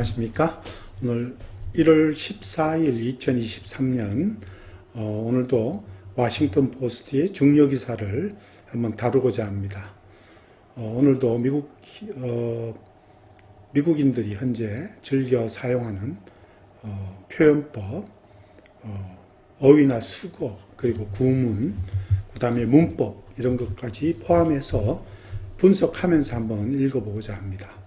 안녕하십니까. 오늘 1월 14일 2023년, 어, 오늘도 워싱턴 포스트의 중요 기사를 한번 다루고자 합니다. 어, 오늘도 미국, 어, 미국인들이 현재 즐겨 사용하는 어, 표현법, 어, 어휘나 수거, 그리고 구문, 그 다음에 문법, 이런 것까지 포함해서 분석하면서 한번 읽어보고자 합니다.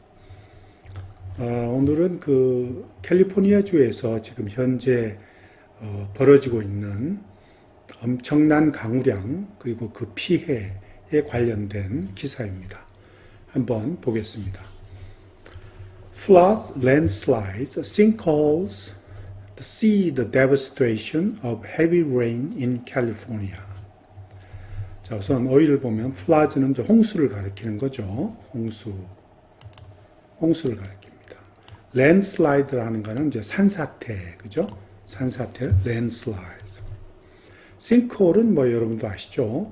어, 오늘은 그 캘리포니아 주에서 지금 현재 어, 벌어지고 있는 엄청난 강우량 그리고 그 피해에 관련된 기사입니다. 한번 보겠습니다. Floods, landslides, sinkholes, see the devastation of heavy rain in California. 자, 우선 어휘를 보면 floods는 홍수를 가리키는 거죠. 홍수. 홍수를 가리킵니다. 랜슬라이드라는 거는 이제 산사태, 그죠? 산사태, 랜슬라이드. 싱크홀은 뭐 여러분도 아시죠?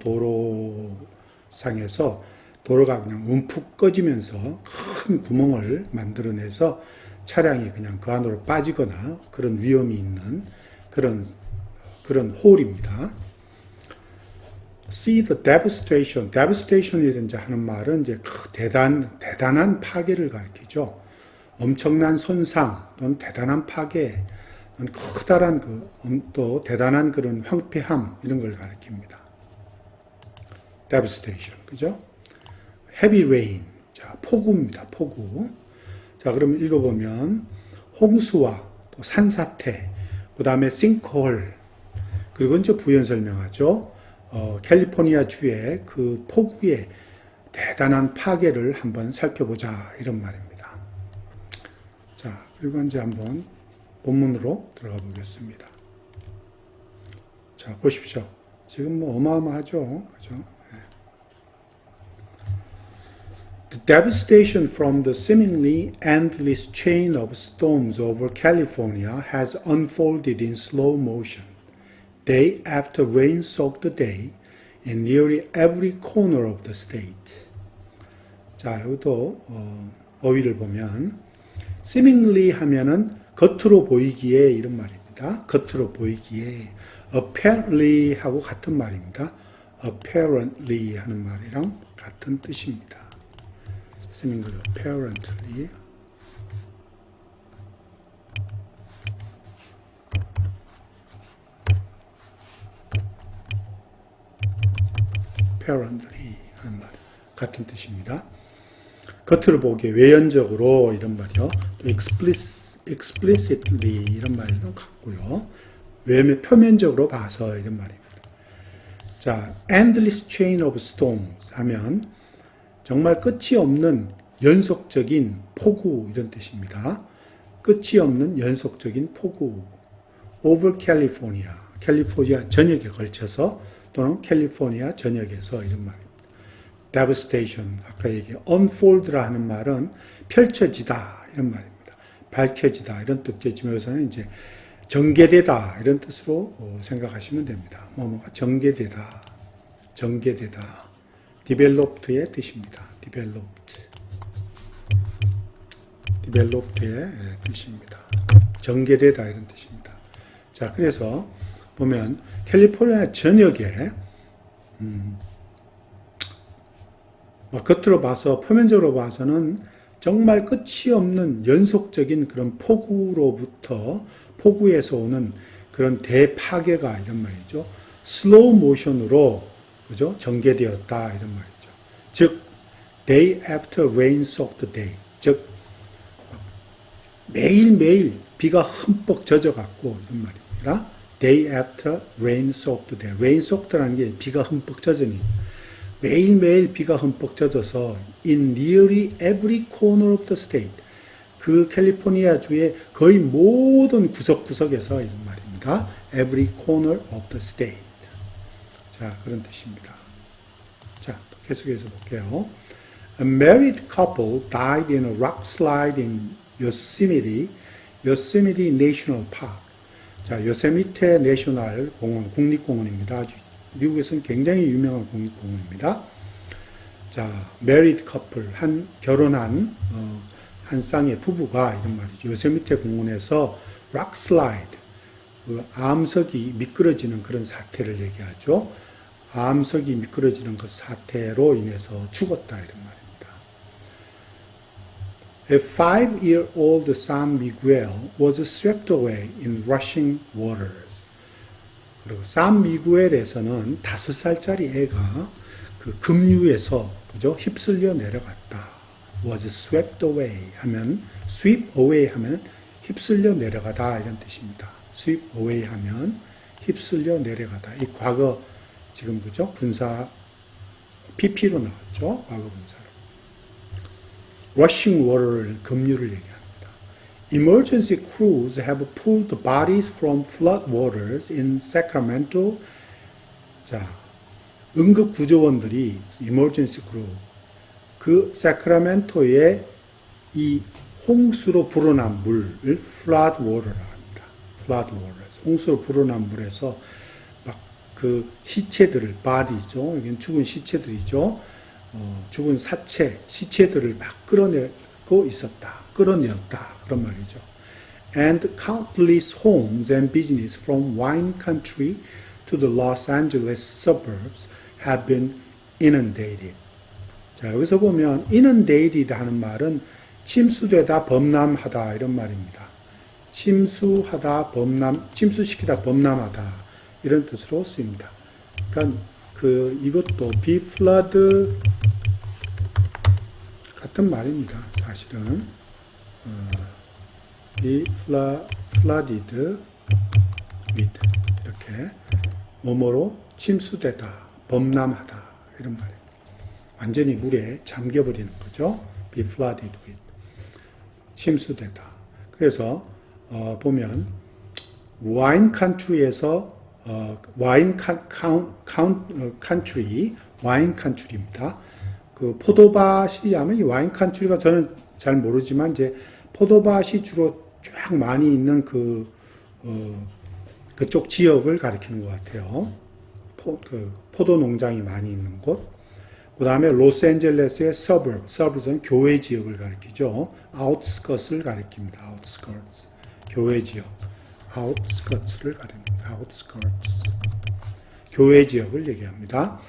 도로상에서 도로가 그냥 움푹 꺼지면서 큰 구멍을 만들어내서 차량이 그냥 그 안으로 빠지거나 그런 위험이 있는 그런 그런 홀입니다. See the devastation. devastation이든지 하는 말은 이제 대단 대단한 파괴를 가리키죠. 엄청난 손상 또는 대단한 파괴, 또는 커다란 그, 음, 또 대단한 그런 황폐함 이런 걸 가리킵니다. devastation, 그죠? heavy rain, 자 폭우입니다. 폭우. 자 그럼 읽어보면 홍수와 또 산사태, 그 다음에 싱크홀, 그리고 이제 부연 설명하죠. 어, 캘리포니아 주의 그 폭우의 대단한 파괴를 한번 살펴보자 이런 말입니다. 자, 그리고 이제 한번 본문으로 들어가 보겠습니다. 자, 보십시오. 지금 뭐 어마어마하죠. 그죠? 네. The devastation from the seemingly endless chain of storms over California has unfolded in slow motion, day after rain soaked day, in nearly every corner of the state. 자, 여기도 어, 어휘를 보면 seemingly 하면은 겉으로 보이기에 이런 말입니다. 겉으로 보이기에 apparently 하고 같은 말입니다. apparently 하는 말이랑 같은 뜻입니다. seemingly, apparently. apparently 하는 말 같은 뜻입니다. 겉으로 보기에 외연적으로 이런 말이요. explicitly 이런 말도 같고요. 외면 표면적으로 봐서 이런 말입니다. 자, endless chain of storms 하면 정말 끝이 없는 연속적인 폭우 이런 뜻입니다. 끝이 없는 연속적인 폭우 over California, 캘리포니아 전역에 걸쳐서 또는 캘리포니아 전역에서 이런 말입니다. Devastation 아까 얘기 unfold라 하는 말은 펼쳐지다 이런 말입니다. 밝혀지다 이런 뜻이지만 여기서는 이제 전개되다 이런 뜻으로 생각하시면 됩니다. 뭐뭐가 전개되다, 전개되다, developed의 뜻입니다. developed, developed의 뜻입니다. 전개되다 이런 뜻입니다. 자 그래서 보면 캘리포니아 전역에 음, 겉으로 봐서 표면적으로 봐서는 정말 끝이 없는 연속적인 그런 폭우로부터 폭우에서 오는 그런 대파괴가 이런 말이죠. 슬로우 모션으로 그죠? 전개되었다 이런 말이죠. 즉 day after rain soaked day. 즉 매일매일 비가 흠뻑 젖어 갖고 이런 말입니다. day after rain soaked day. rain soaked라는 게 비가 흠뻑 젖으니 매일매일 비가 흠뻑 젖어서 in nearly every corner of the state 그 캘리포니아 주의 거의 모든 구석구석에서 이런 말입니다. every corner of the state 자 그런 뜻입니다. 자 계속해서 볼게요. A married couple died in a rock slide in Yosemite, Yosemite National Park. 자, 요세미테 내셔널 공원, 국립공원입니다. 아주 미국에서는 굉장히 유명한 국립공원입니다. 자, married couple, 한, 결혼한, 어, 한 쌍의 부부가 이런 말이죠. 요세미테 공원에서 락 슬라이드, 그 암석이 미끄러지는 그런 사태를 얘기하죠. 암석이 미끄러지는 그 사태로 인해서 죽었다 이런 말입니다. A five-year-old San Miguel was swept away in rushing waters. 그리고 산 미구엘에서는 다섯 살짜리 애가 그 급류에서 그죠 휩쓸려 내려갔다. was swept away 하면 sweep away 하면 휩쓸려 내려가다 이런 뜻입니다. sweep away 하면 휩쓸려 내려가다. 이 과거 지금 그죠 분사 PP로 나왔죠. 과거 분사로. rushing water를 급류를 얘기합니다. Emergency crews have pulled bodies from flood waters in Sacramento. 자, 응급 구조원들이 emergency crew 그 사크라멘토의 이 홍수로 불어난 물을 flood water라고 합니다. flood waters. 홍수로 불어난 물에서 막 그 시체들을 body죠. 여기는 죽은 시체들이죠. 어, 죽은 사체, 시체들을 막 끌어내고 있었다. 끌어내었다. 그런 말이죠. And countless homes and business from wine country to the Los Angeles suburbs have been inundated. 자, 여기서 보면 inundated 하는 말은 침수되다, 범람하다 이런 말입니다. 침수하다, 범람, 침수시키다, 범람하다 이런 뜻으로 쓰입니다. 그러니까 그 이것도 be flood 같은 말입니다. 사실은 어, be flooded with 이렇게 뭐뭐로 침수되다, 범람하다 이런 말입니다. 완전히 물에 잠겨버리는 거죠. be flooded with 침수되다. 그래서 어, 보면 와인 컨트리에서 어, 와인 칸, 카운, 카운, 어, 컨트리 와인 컨트리입니다. 그 포도밭이 하면 이 와인 컨트리가 저는 잘 모르지만 이제 포도밭이 주로 쫙 많이 있는 그 어, 그쪽 지역을 가리키는 것 같아요. 포, 그 포도 농장이 많이 있는 곳. 그 다음에 로스앤젤레스의 서브, 서브는 교외 지역을 가리키죠. 아웃스커트를 가리킵니다. 아웃스커트. 교외 지역. 아웃스커트를 가립니다. 아웃스커트. 교외 지역을 얘기합니다.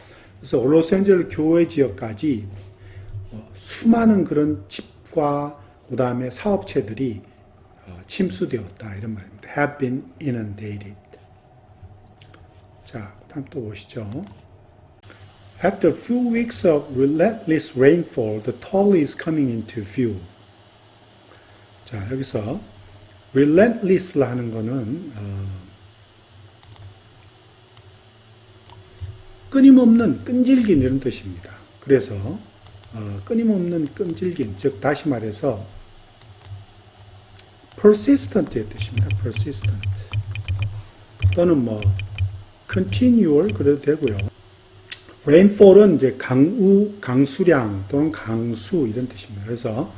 그래서 로스앤젤레스 교외 지역까지 어, 수많은 그런 집과 그 다음에 사업체들이 어, 침수되었다 이런 말입니다. have been inundated. 자, 그다음 또 보시죠. After a few weeks of relentless rainfall, the toll is coming into view. 자, 여기서 relentless를 하는 거는 어, 끊임없는 끈질긴 이런 뜻입니다. 그래서 어, 끊임없는 끈질긴, 즉 다시 말해서 persistent의 뜻입니다. persistent 또는 뭐 continual 그래도 되고요. rainfall은 이제 강우, 강수량 또는 강수 이런 뜻입니다. 그래서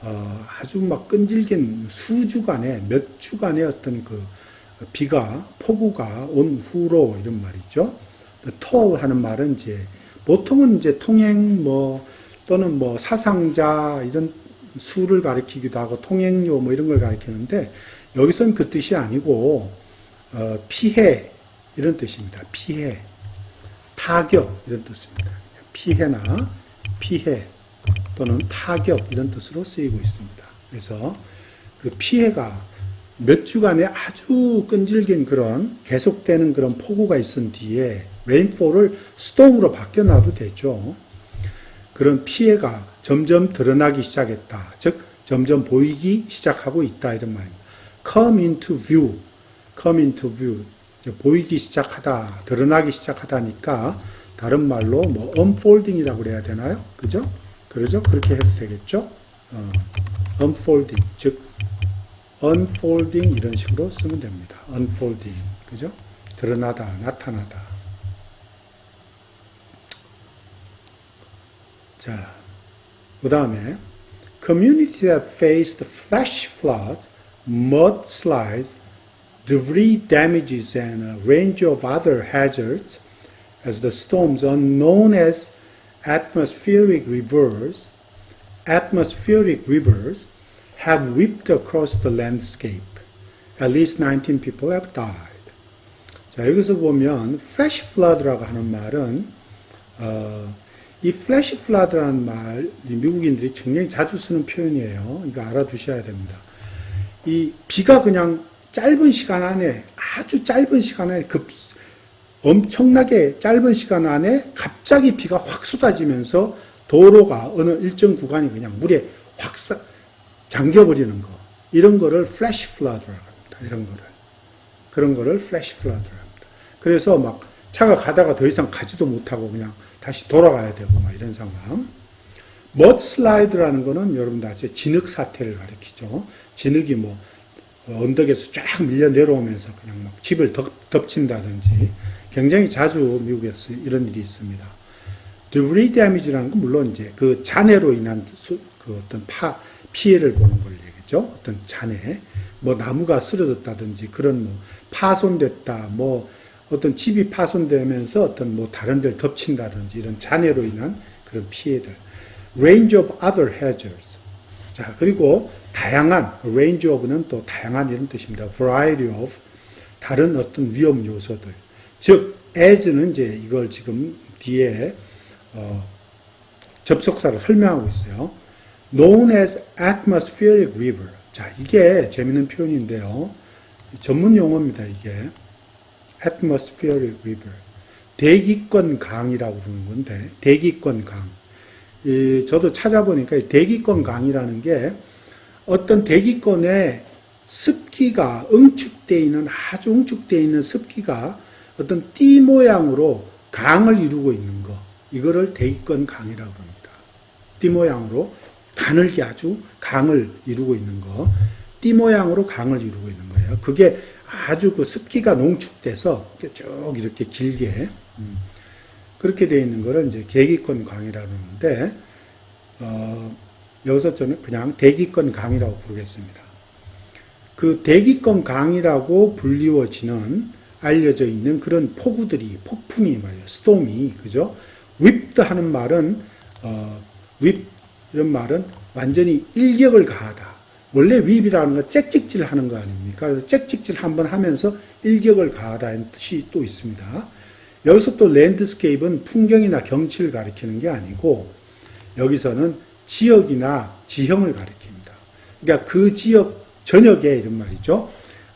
어, 아주 막 끈질긴 수주간에 몇 주간의 어떤 그 비가 폭우가 온 후로 이런 말이죠. toll 하는 말은 이제 보통은 이제 통행 뭐 또는 뭐 사상자 이런 수를 가리키기도 하고 통행료 뭐 이런 걸 가리키는데 여기서는 그 뜻이 아니고 어, 피해 이런 뜻입니다. 피해, 타격 이런 뜻입니다. 피해나 피해 또는 타격 이런 뜻으로 쓰이고 있습니다. 그래서 그 피해가 몇 주간의 아주 끈질긴 그런 계속되는 그런 폭우가 있은 뒤에 레인폴을 스톰으로 바뀌어놔도 되죠. 그런 피해가 점점 드러나기 시작했다. 즉, 점점 보이기 시작하고 있다. 이런 말입니다. come into view. come into view. 보이기 시작하다. 드러나기 시작하다니까 다른 말로 뭐 unfolding이라고 그래야 되나요? 그죠? 그러죠? 그렇게 해도 되겠죠? 어, unfolding. 즉, unfolding 이런 식으로 쓰면 됩니다. unfolding. 그죠? 드러나다, 나타나다. 자, 그 다음에 communities that faced flash floods, mudslides, debris damages, and a range of other hazards as the storms are known as atmospheric rivers atmospheric rivers have whipped across the landscape. At least 19 people have died. 자, 여기서 보면 flash flood라고 하는 말은 어, 이 flash flood라는 말이 미국인들이 굉장히 자주 쓰는 표현이에요. 이거 알아두셔야 됩니다. 이 비가 그냥 짧은 시간 안에 아주 짧은 시간 안에 급 엄청나게 짧은 시간 안에 갑자기 비가 확 쏟아지면서 도로가 어느 일정 구간이 그냥 물에 확 사- 잠겨버리는 거 이런 거를 flash flood라고 합니다. 이런 거를 그런 거를 flash flood라고 합니다. 그래서 막 차가 가다가 더 이상 가지도 못하고 그냥 다시 돌아가야 되고 막 이런 상황. 머드 슬라이드라는 거는 여러분 다 아시죠? 진흙 사태를 가리키죠. 진흙이 뭐 어, 언덕에서 쫙 밀려 내려오면서 그냥 막 집을 덮, 덮친다든지 굉장히 자주 미국에서 이런 일이 있습니다. debris damage라는 건 물론 이제 그 잔해로 인한 수, 그 어떤 파 피해를 보는 걸 얘기죠. 어떤 잔해, 뭐 나무가 쓰러졌다든지 그런 뭐 파손됐다, 뭐 어떤 집이 파손되면서 어떤 뭐 다른 데를 덮친다든지 이런 잔해로 인한 그런 피해들. range of other hazards. 자, 그리고 다양한 range of는 또 다양한 이런 뜻입니다. variety of 다른 어떤 위험 요소들. 즉 as는 이제 이걸 지금 뒤에 어, 접속사로 설명하고 있어요. known as atmospheric river. 자, 이게 재밌는 표현인데요. 전문 용어입니다, 이게. Atmospheric river. 대기권 강이라고 부르는 건데, 대기권 강. 이, 저도 찾아보니까 이 대기권 강이라는 게 어떤 대기권에 습기가 응축되어 있는, 아주 응축되어 있는 습기가 어떤 띠 모양으로 강을 이루고 있는 거. 이거를 대기권 강이라고 합니다. 띠 모양으로 가늘게 아주 강을 이루고 있는 거. 띠 모양으로 강을 이루고 있는 거예요. 그게 아주 그 습기가 농축돼서 쭉 이렇게 길게 음, 그렇게 되어 있는 거를 이제 계기권 강이라고 하는데 어, 여기서 저는 그냥 대기권 강이라고 부르겠습니다. 그 대기권 강이라고 불리워지는 알려져 있는 그런 폭우들이 폭풍이 말이에요. 스톰이 그죠? whipped 하는 말은 어, whip 이런 말은 완전히 일격을 가하다. 원래 whip이라는 건 짹짹질 하는 거 아닙니까? 그래서 짹짹질 한번 하면서 일격을 가하다는 뜻이 또 있습니다. 여기서 또 랜드스케이프는 풍경이나 경치를 가리키는 게 아니고 여기서는 지역이나 지형을 가리킵니다. 그러니까 그 지역 전역에 이런 말이죠.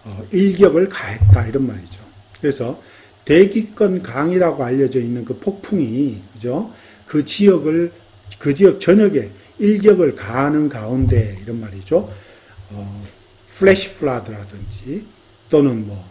어, 일격을 가했다 이런 말이죠. 그래서 대기권 강이라고 알려져 있는 그 폭풍이 그죠? 그 지역을 그 지역 전역에 일격을 가하는 가운데 이런 말이죠. 어, 플래시 플라드라든지 또는 뭐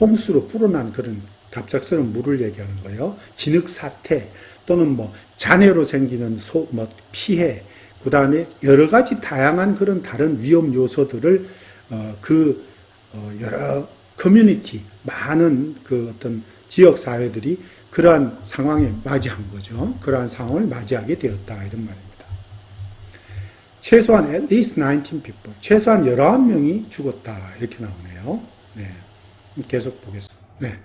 홍수로 불어난 그런 갑작스러운 물을 얘기하는 거예요. 진흙 사태 또는 뭐 잔해로 생기는 소, 뭐 피해 그 다음에 여러 가지 다양한 그런 다른 위험 요소들을 어, 그 어, 여러 커뮤니티 많은 그 어떤 지역 사회들이 그러한 상황에 맞이한 거죠. 그러한 상황을 맞이하게 되었다 이런 말입니다. 최소한 at least 19 people, 최소한 19명이 죽었다 이렇게 나오네요. 네, 계속 보겠습니다. 네.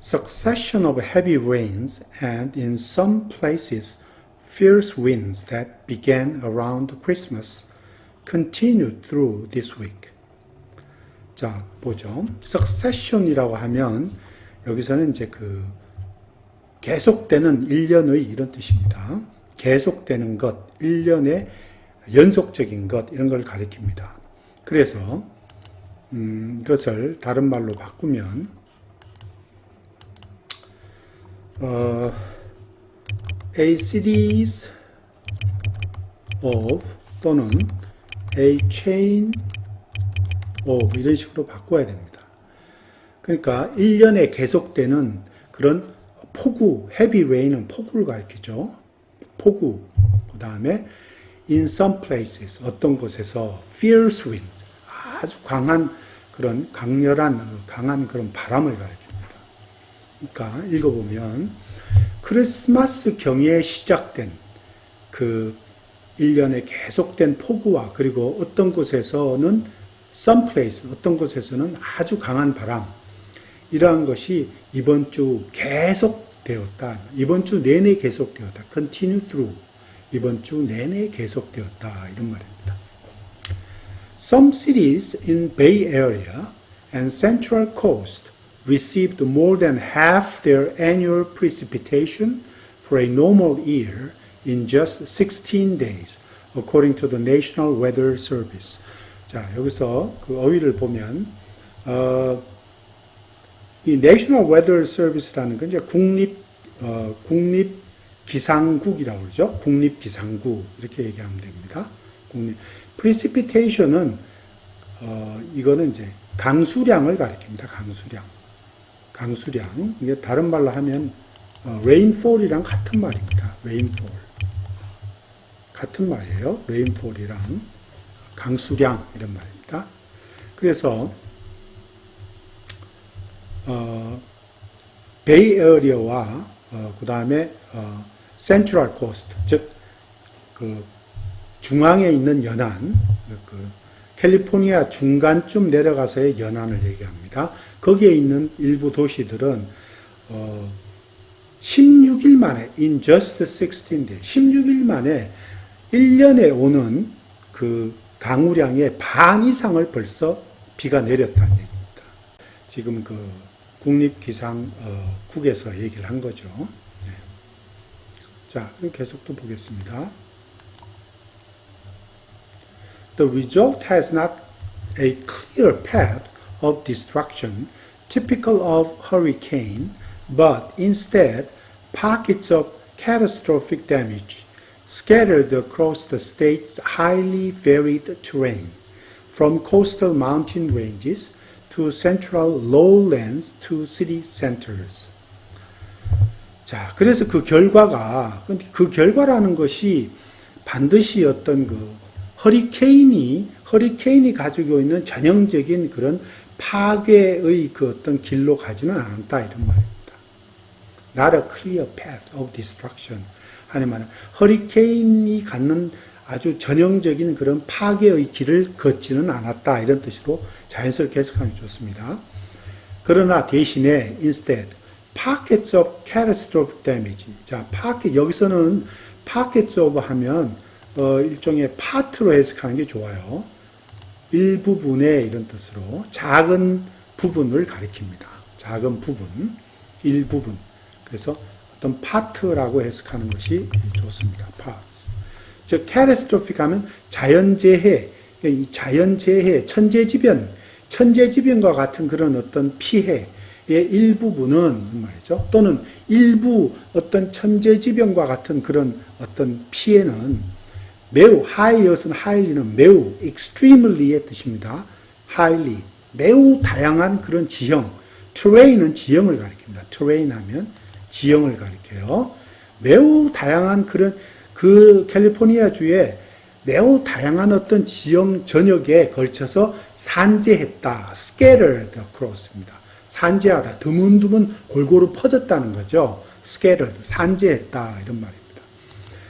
Succession of heavy rains and in some places fierce winds that began around Christmas continued through this week. 자, 보죠. succession이라고 하면 여기서는 이제 그 계속되는 일년의 이런 뜻입니다. 계속되는 것, 일년의 연속적인 것 이런 걸 가리킵니다. 그래서 음, 이것을 다른 말로 바꾸면 어, a series of 또는 a chain of 이런 식으로 바꿔야 됩니다. 그러니까 1년에 계속되는 그런 폭우, 헤비 레인은 폭우를 가리키죠. 폭우. 그 다음에 in some places 어떤 곳에서 fierce wind 아주 강한 그런 강렬한 강한 그런 바람을 가리킵니다. 그러니까 읽어보면 크리스마스 경에 시작된 그 1년에 계속된 폭우와 그리고 어떤 곳에서는 some place 어떤 곳에서는 아주 강한 바람 이러한 것이 이번 주 계속 되었다. 이번 주 내내 계속되었다. continue through 이번 주 내내 계속되었다 이런 말입니다. Some cities in Bay Area and Central Coast received more than half their annual precipitation for a normal year in just 16 days, according to the National Weather Service. 자, 여기서 그 어휘를 보면, 어, 이 National Weather Service라는 건 이제 국립, 어, 국립 기상국이라고 그러죠. 국립 기상국. 이렇게 얘기하면 됩니다. 국립. Precipitation은, 어, 이거는 이제 강수량을 가리킵니다. 강수량. 강수량. 이게 다른 말로 하면 어, rainfall이랑 같은 말입니다. rainfall. 같은 말이에요. rainfall이랑 강수량 이런 말입니다. 그래서 어, 베이 에어리어와 어, 그 다음에 어, 센트럴 코스트 즉 그 중앙에 있는 연안 그 캘리포니아 중간쯤 내려가서의 연안을 얘기합니다. 거기에 있는 일부 도시들은 어, 16일 만에 in just 16 days 16일 만에 1년에 오는 그 강우량의 반 이상을 벌써 비가 내렸다는 얘기입니다. 지금 그 국립기상국에서 얘기를 한 거죠. 네. 자, 그럼 계속 또 보겠습니다. The result has not a clear path of destruction typical of hurricane, but instead pockets of catastrophic damage scattered across the state's highly varied terrain, from coastal mountain ranges to central lowlands to city centers. 자, 그래서 그 결과가, 근데 그 결과라는 것이 반드시 어떤 그 허리케인이, 허리케인이 가지고 있는 전형적인 그런 파괴의 그 어떤 길로 가지는 않았다, 이런 말입니다. Not a clear path of destruction. 하는 말은 허리케인이 갖는 아주 전형적인 그런 파괴의 길을 걷지는 않았다, 이런 뜻으로 자연스럽게 해석하면 좋습니다. 그러나 대신에 instead pockets of catastrophic damage. 자, pocket 여기서는 pockets of 하면 어, 일종의 파트로 해석하는 게 좋아요. 일부분의 이런 뜻으로 작은 부분을 가리킵니다. 작은 부분, 일부분. 그래서 어떤 파트라고 해석하는 것이 좋습니다. parts. 즉, catastrophic 하면 자연재해, 이 자연재해, 천재지변, 천재지변과 같은 그런 어떤 피해의 일부분은 말이죠. 또는 일부 어떤 천재지변과 같은 그런 어떤 피해는 매우 high이것은 highly는 매우 extremelly의 뜻입니다. highly 매우 다양한 그런 지형 terrain은 지형을 가리킵니다. terrain 하면 지형을 가리켜요. 매우 다양한 그런 그 캘리포니아 주에 매우 다양한 어떤 지형 전역에 걸쳐서 산재했다. scattered across입니다. 산재하다. 드문드문 골고루 퍼졌다는 거죠. scattered. 산재했다. 이런 말입니다.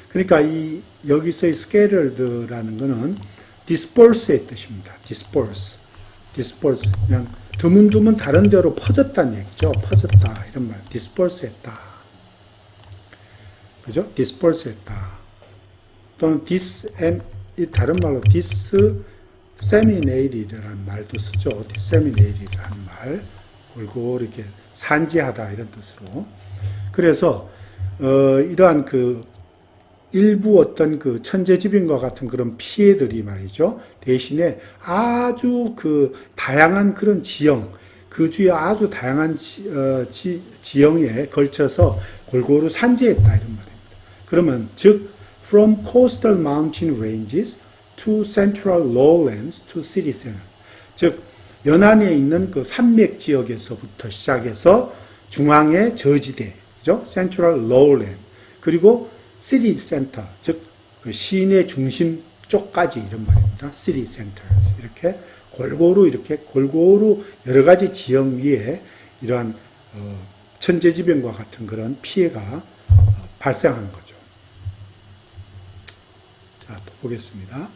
그러니까 이 여기서의 scattered라는 것은 disperse의 뜻입니다. disperse. disperse. 그냥 드문드문 다른 데로 퍼졌다는 얘기죠. 퍼졌다. 이런 말. disperse 했다. 그죠? disperse 했다. 또는 dis, 이 다른 말로 disseminated라는 말도 쓰죠. disseminated라는 말. 골고루 이렇게 산지하다 이런 뜻으로. 그래서 어, 이러한 그 일부 어떤 그 천재지변과 같은 그런 피해들이 말이죠. 대신에 아주 그 다양한 그런 지형, 그 주에 아주 다양한 지, 어, 지, 지형에 걸쳐서 골고루 산재했다 이런 말입니다. 그러면 즉 from coastal mountain ranges to central lowlands to city center. 즉 연안에 있는 그 산맥 지역에서부터 시작해서 중앙의 저지대, 그죠? central lowland. 그리고 시리 센터, 즉 그 시내 중심 쪽까지 이런 말입니다. 시리 센터 이렇게 골고루 이렇게 골고루 여러 가지 지역 위에 이러한 어, 천재지변과 같은 그런 피해가 어, 발생한 거죠. 자, 또 보겠습니다.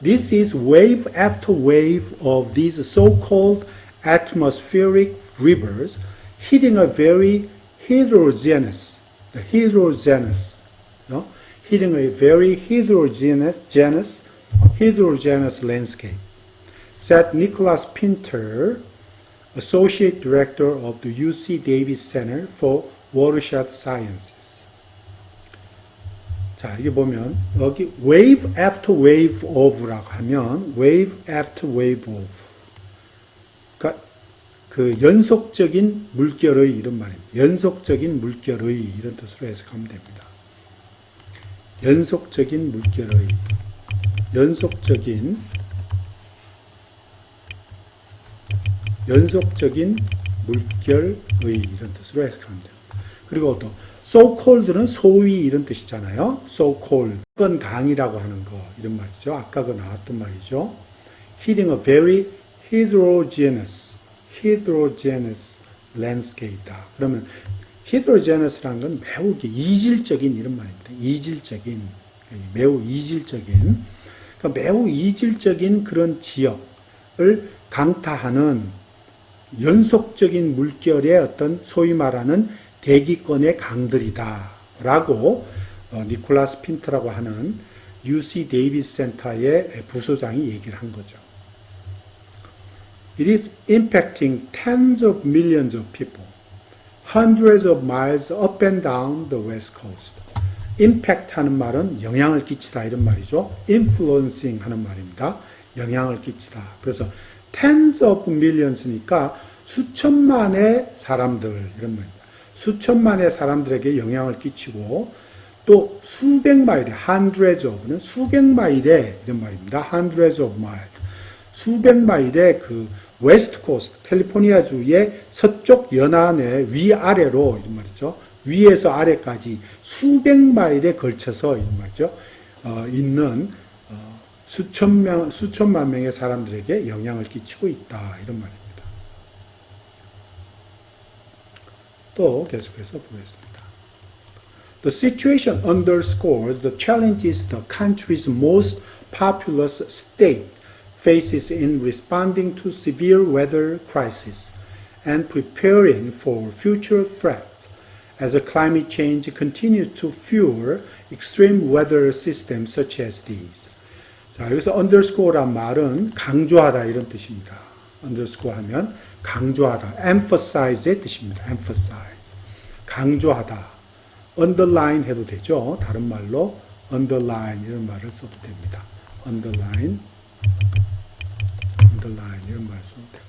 This is wave after wave of these so-called atmospheric rivers hitting a very heterogeneous the heterogeneous, you know, hitting a very heterogeneous, genus, heterogeneous landscape. Said Nicholas Pinter, Associate Director of the UC Davis Center for Watershed Sciences. 자, 여기 보면, 여기 wave after wave of라고 하면, wave after wave of. 그러니까 그 연속적인 물결의 이런 말입니다. 연속적인 물결의 이런 뜻으로 해석하면 됩니다. 연속적인 물결의 연속적인 연속적인 물결의 이런 뜻으로 해석하면 됩니다. 그리고 또 so cold는 소위 이런 뜻이잖아요. so cold. 건 강이라고 하는 거 이런 말이죠. 아까 그 나왔던 말이죠. hitting a very heterogeneous heterogeneous landscape다. 그러면 heterogeneous라는 건 매우 이질적인 이런 말입니다. 이질적인 매우 이질적인 그러니까 매우 이질적인 그런 지역을 강타하는 연속적인 물결의 어떤 소위 말하는 대기권의 강들이다 라고 어, 니콜라스 핀트라고 하는 UC 데이비스 센터의 부소장이 얘기를 한 거죠. It is impacting tens of millions of people, hundreds of miles up and down the west coast. impact 하는 말은 영향을 끼치다 이런 말이죠. influencing 하는 말입니다. 영향을 끼치다. 그래서 tens of millions니까 수천만의 사람들 이런 말입니다. 수천만의 사람들에게 영향을 끼치고 또 수백 마일의 hundreds of는 수백 마일의 이런 말입니다. hundreds of miles. 수백 마일의 그 웨스트 코스트 캘리포니아 주의 서쪽 연안의 위아래로 이런 말이죠. 위에서 아래까지 수백 마일에 걸쳐서 이런 말이죠. 어, 있는 어, 수천 명 수천만 명의 사람들에게 영향을 끼치고 있다 이런 말입니다. 또 계속해서 보겠습니다. The situation underscores the challenges the country's most populous state faces in responding to severe weather crisis and preparing for future threats as climate change continues to fuel extreme weather systems such as these. 자, 여기서 underscore란 말은 강조하다 이런 뜻입니다. underscore 하면 강조하다, emphasize의 뜻입니다. emphasize. 강조하다. underline 해도 되죠. 다른 말로 underline 이런 말을 써도 됩니다. underline, underline 이런 말을 써도 돼요.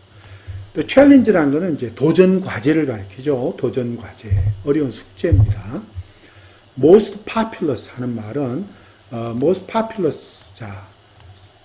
또 챌린지라는 거는 이제 도전 과제를 가리키죠. 도전 과제. 어려운 숙제입니다. most populous 하는 말은 어, most populous 자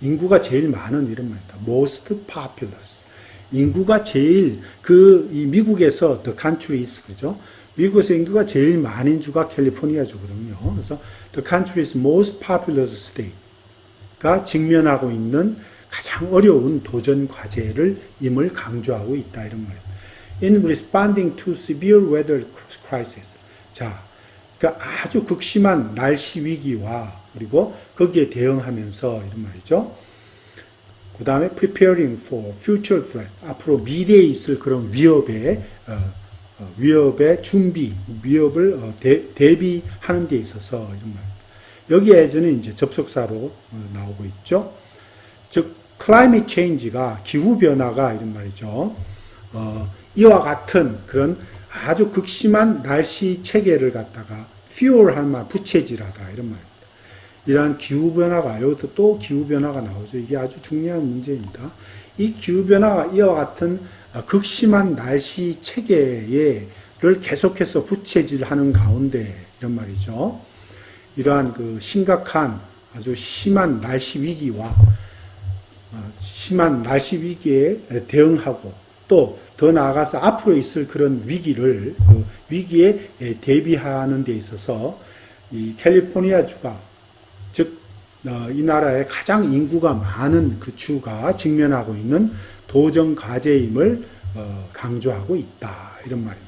인구가 제일 많은 이런 말입니다. most populous. 인구가 제일 그 이 미국에서 the countries 그죠? 미국에서 인구가 제일 많은 주가 캘리포니아 주거든요. 그래서 the country's most populous state가 직면하고 있는 가장 어려운 도전 과제를 임을 강조하고 있다 이런 말입니다. In responding to severe weather crisis. 자, 그러니까 아주 극심한 날씨 위기와 그리고 거기에 대응하면서 이런 말이죠. 그 다음에 preparing for future threat. 앞으로 미래에 있을 그런 위협에 어, 어, 위협의 준비, 위협을 어, 대, 대비하는 데 있어서 이런 말. 여기에서는 이제 접속사로 어, 나오고 있죠. 즉 climate change가 기후 변화가 이런 말이죠. 어, 이와 같은 그런 아주 극심한 날씨 체계를 갖다가 fuel할 말 부채질하다 이런 말입니다. 이러한 기후 변화가 여기서 또 기후 변화가 나오죠. 이게 아주 중요한 문제입니다. 이 기후 변화가 이와 같은 극심한 날씨 체계를 계속해서 부채질하는 가운데 이런 말이죠. 이러한 그 심각한 아주 심한 날씨 위기와 어, 심한 날씨 위기에 대응하고 또 더 나아가서 앞으로 있을 그런 위기를 그 위기에 대비하는 데 있어서 이 캘리포니아 주가 이 나라의 가장 인구가 많은 그 주가 직면하고 있는 도전 과제임을 어, 강조하고 있다 이런 말입니다.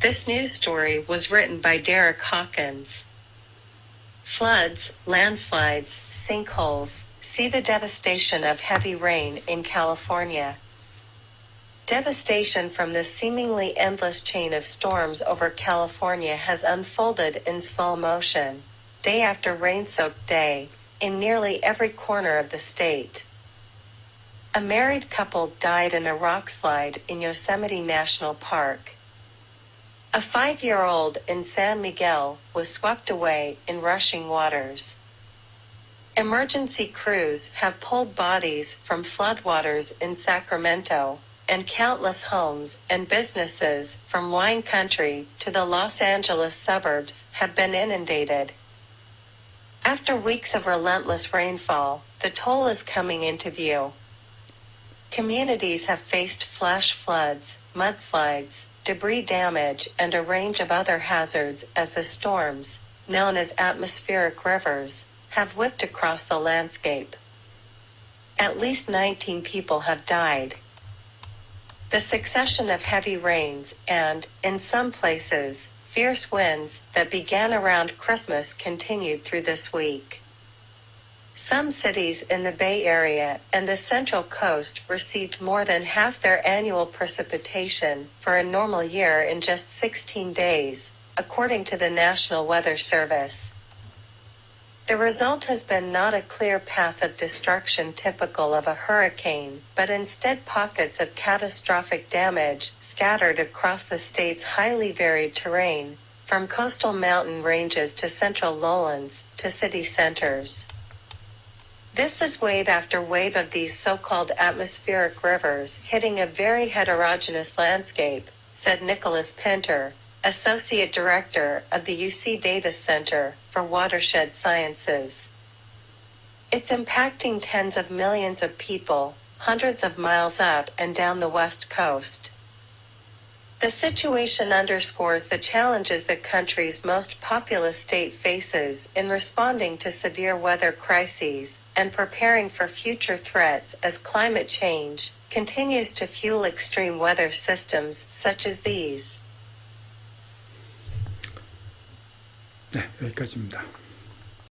This news story was written by Derek Hawkins. Floods, landslides, sinkholes. See the devastation of heavy rain in California. Devastation from this seemingly endless chain of storms over California has unfolded in slow motion, day after rain soaked day, in nearly every corner of the state. A married couple died in a rock slide in Yosemite National Park. A five year old in San Miguel was swept away in rushing waters. Emergency crews have pulled bodies from floodwaters in Sacramento, and countless homes and businesses from wine country to the Los Angeles suburbs have been inundated. After weeks of relentless rainfall, the toll is coming into view. Communities have faced flash floods, mudslides, debris damage, and a range of other hazards as the storms, known as atmospheric rivers, have whipped across the landscape. At least 19 people have died. The succession of heavy rains and, in some places, fierce winds that began around Christmas continued through this week. Some cities in the Bay Area and the Central Coast received more than half their annual precipitation for a normal year in just 16 days, according to the National Weather Service. The result has been not a clear path of destruction typical of a hurricane, but instead pockets of catastrophic damage scattered across the state's highly varied terrain, from coastal mountain ranges to central lowlands to city centers. This is wave after wave of these so-called atmospheric rivers hitting a very heterogeneous landscape, said Nicholas Pinter, Associate Director of the UC Davis Center for Watershed Sciences. It's impacting tens of millions of people, hundreds of miles up and down the West Coast. The situation underscores the challenges the country's most populous state faces in responding to severe weather crises and preparing for future threats as climate change continues to fuel extreme weather systems such as these. 네, 여기까지입니다.